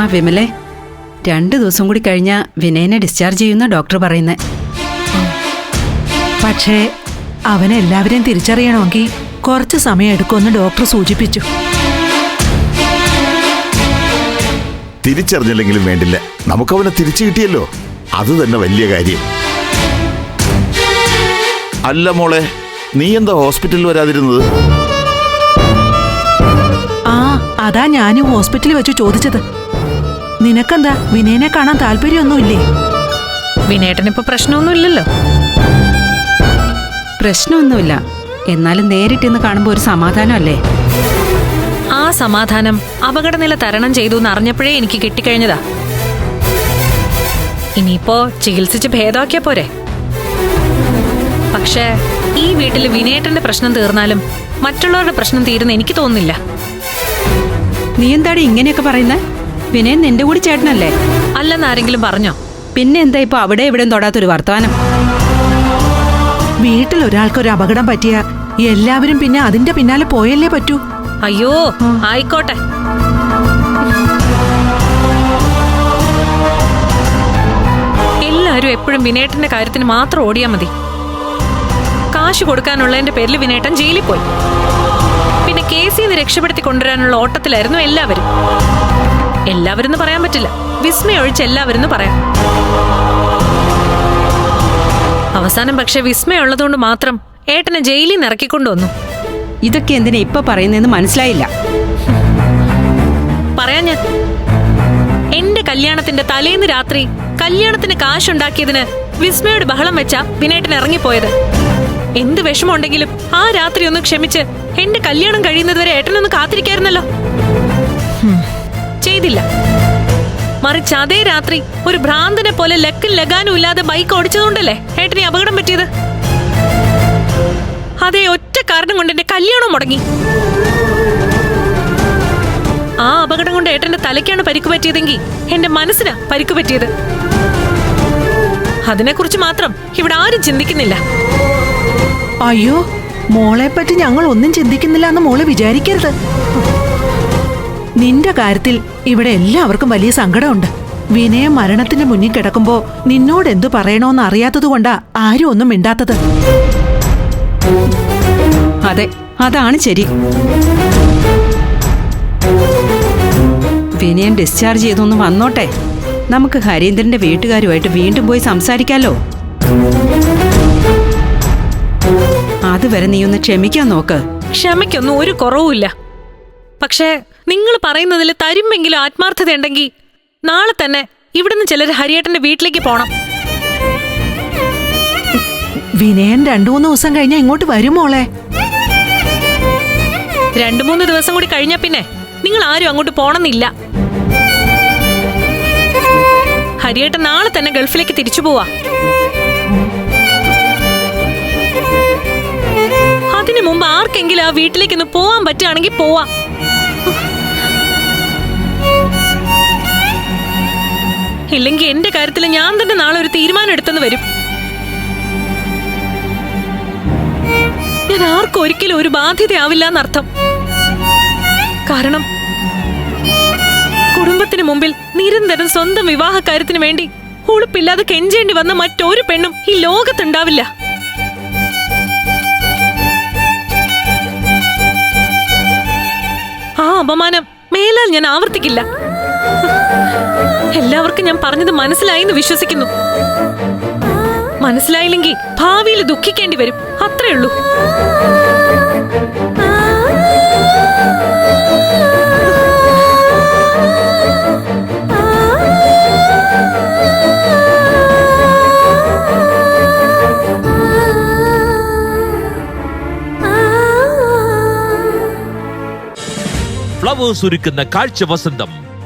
ആ വിമലെ. രണ്ട് ദിവസം കൂടി കഴിഞ്ഞാ വിനയനെ ഡിസ്ചാർജ് ചെയ്യുന്ന ഡോക്ടർ പറയുന്നേ. പക്ഷേ അവനെ എല്ലാവരെയും തിരിച്ചറിയണമെങ്കിൽ കുറച്ച് സമയം എടുക്കുമെന്ന് ഡോക്ടർ സൂചിപ്പിച്ചു. തിരിച്ചറിഞ്ഞില്ലെങ്കിലും വേണ്ടില്ല. നമുക്കവനെ തിരിച്ചു കിട്ടിയല്ലോ. അത് തന്നെ വലിയ കാര്യം. അല്ല മോളെ നീ എന്താ ഹോസ്പിറ്റലിൽ വരാതിരുന്നത്? ആ അതാ ഞാനും ഹോസ്പിറ്റലിൽ വെച്ച് ചോദിച്ചത്. നിനക്കെന്താ വിനയനെ കാണാൻ താല്പര്യമൊന്നുമില്ലേ? വിനേട്ടനിപ്പോ പ്രശ്നമൊന്നുമില്ലല്ലോ. പ്രശ്നമൊന്നുമില്ല. എന്നാലും നേരിട്ടിന്ന് കാണുമ്പോൾ ഒരു സമാധാനമല്ലേ? ആ സമാധാനം അപകടനില തരണം ചെയ്തു എന്ന് അറിഞ്ഞപ്പോഴേ എനിക്ക് കിട്ടിക്കഴിഞ്ഞതാ. ഇനിയിപ്പോ ചികിത്സിച്ച് ഭേദമാക്കിയാ പോരെ. പക്ഷേ ഈ വീട്ടിൽ വിനേട്ടന്റെ പ്രശ്നം തീർന്നാലും മറ്റുള്ളവരുടെ പ്രശ്നം തീരുന്ന എനിക്ക് തോന്നുന്നില്ല. നീ എന്താടി ഇങ്ങനെയൊക്കെ പറയുന്നേ? വിനയൻ നിന്റെ കൂടി ചേട്ടനല്ലേ? അല്ലെന്ന് ആരെങ്കിലും പറഞ്ഞോ? പിന്നെ എന്താ ഇപ്പൊ അവിടെ ഇവിടെ തൊടാത്തൊരു വർത്തമാനം? വീട്ടിൽ ഒരാൾക്ക് ഒരു അപകടം പറ്റിയ എല്ലാവരും പിന്നെ അതിന്റെ പിന്നാലെ പോയല്ലേ പറ്റൂ? അയ്യോ ആയിക്കോട്ടെ. എല്ലാരും എപ്പോഴും വിനേട്ടന്റെ കാര്യത്തിന് മാത്രം ഓടിയാ മതി. കാശ് കൊടുക്കാനുള്ളതിന്റെ പേരിൽ വിനേട്ടൻ ജയിലിൽ പോയി. പിന്നെ കേസിൽ നിന്ന് രക്ഷപ്പെടുത്തി കൊണ്ടുവരാനുള്ള ഓട്ടത്തിലായിരുന്നു എല്ലാവരും. എല്ലാവരും പറയാൻ പറ്റില്ല. വിസ്മയ ഒഴിച്ച് എല്ലാവരും പറയാം. അവസാനം പക്ഷെ വിസ്മയ ഉള്ളതുകൊണ്ട് മാത്രം ഏട്ടനെ ജയിലിൽ നിന്ന് ഇറക്കിക്കൊണ്ടുവന്നു. ഇതൊക്കെ എന്തിനാ ഇപ്പൊ പറയുന്നതെന്ന് മനസ്സിലായില്ല. പറയാ ഞാൻ. എന്റെ കല്യാണത്തിന്റെ തലേന്ന് രാത്രി കല്യാണത്തിന് കാശുണ്ടാക്കിയതിന് വിസ്മയോട് ബഹളം വെച്ച വിനേട്ടൻ ഇറങ്ങിപ്പോയത്. എന്ത് വിഷമമുണ്ടെങ്കിലും ആ രാത്രി ഒന്ന് ക്ഷമിച്ച് എന്റെ കല്യാണം കഴിയുന്നതുവരെ ഏട്ടനൊന്ന് കാത്തിരിക്കായിരുന്നല്ലോ. ചെയ്തില്ല. മറിച്ച് അതേ രാത്രി ഒരു ഭ്രാന്തനെ പോലെ ലക്കും ലഗാനും ഇല്ലാതെ ബൈക്ക് ഓടിച്ചതുകൊണ്ടല്ലേ ഏട്ടനെ അപകടം പറ്റിയത്? അതേ ഒറ്റ കാരണം കൊണ്ട് എന്റെ കല്യാണം മുടങ്ങി. ആ അപകടം കൊണ്ട് ഏട്ടന്റെ തലയ്ക്കാണ് പരിക്ക് പറ്റിയതെങ്കിൽ എന്റെ മനസ്സിനാ പരിക്ക് പറ്റിയത്. അതിനെക്കുറിച്ച് മാത്രം ഇവിടെ ആരും ചിന്തിക്കുന്നില്ല. അയ്യോ മോളെ പറ്റി ഞങ്ങൾ ഒന്നും ചിന്തിക്കുന്നില്ല എന്ന് മോൾ വിചാരിക്കരുത്. നിന്റെ കാര്യത്തിൽ ഇവിടെ എല്ലാവർക്കും വലിയ സങ്കടമുണ്ട്. വിനയ മരണത്തിന്റെ മുന്നിൽ കിടക്കുമ്പോ നിന്നോട് എന്തു പറയണോന്ന് അറിയാത്തത് കൊണ്ടാ ആരും ഒന്നും മിണ്ടാത്തത്. അതെ അതാണ് ശരി. വിനയൻ ഡിസ്ചാർജ് ചെയ്തൊന്ന് വന്നോട്ടെ. നമുക്ക് ഹരീന്ദ്രന്റെ വീട്ടുകാരുമായിട്ട് വീണ്ടും പോയി സംസാരിക്കാലോ. അതുവരെ നീ ഒന്ന് ക്ഷമിക്കാൻ നോക്ക്. ക്ഷമിക്കൊന്നും ഒരു കുറവുമില്ല. പക്ഷേ നിങ്ങൾ പറയുന്നതിൽ തരുമെങ്കിലും ആത്മാർത്ഥതയുണ്ടെങ്കിൽ നാളെ തന്നെ ഇവിടുന്ന് ചിലർ ഹരിയേട്ടന്റെ വീട്ടിലേക്ക് പോണം. വിനയൻ രണ്ടു മൂന്ന് ദിവസം കഴിഞ്ഞാ ഇങ്ങോട്ട് വരും മോളെ. രണ്ടു മൂന്ന് ദിവസം കൂടി കഴിഞ്ഞാ പിന്നെ നിങ്ങൾ ആരും അങ്ങോട്ട് പോണമെന്നില്ല. ഹരിയേട്ടൻ നാളെ തന്നെ ഗൾഫിലേക്ക് തിരിച്ചു പോവാ. അതിനു മുമ്പ് ആർക്കെങ്കിലും ആ വീട്ടിലേക്ക് ഒന്ന് പോവാൻ പറ്റുകയാണെങ്കിൽ പോവാ. ഇല്ലെങ്കിൽ എന്റെ കാര്യത്തിൽ ഞാൻ തന്നെ നാളെ ഒരു തീരുമാനം എടുത്തെന്ന് വരും. ഞാൻ ആർക്കും ഒരിക്കലും ഒരു ബാധ്യതയാവില്ല എന്നർത്ഥം കാരണം കുടുംബത്തിന് മുമ്പിൽ നിരന്തരം സ്വന്തം വിവാഹ കാര്യത്തിന് വേണ്ടി ഉളുപ്പില്ലാതെ കെഞ്ചേണ്ടി വന്ന മറ്റൊരു പെണ്ണും ഈ ലോകത്തുണ്ടാവില്ല. ആ അപമാനം മേലാൽ ഞാൻ ആവർത്തിക്കില്ല. എല്ലാവർക്കും ഞാൻ പറഞ്ഞത് മനസ്സിലായി എന്ന് വിശ്വസിക്കുന്നു. മനസ്സിലായില്ലെങ്കിൽ ഭാവിയിൽ ദുഃഖിക്കേണ്ടി വരും. അത്രേ ഉള്ളൂ. ഫ്ലവേഴ്സ് ഒരുക്കുന്ന കാഴ്ച വസന്തം.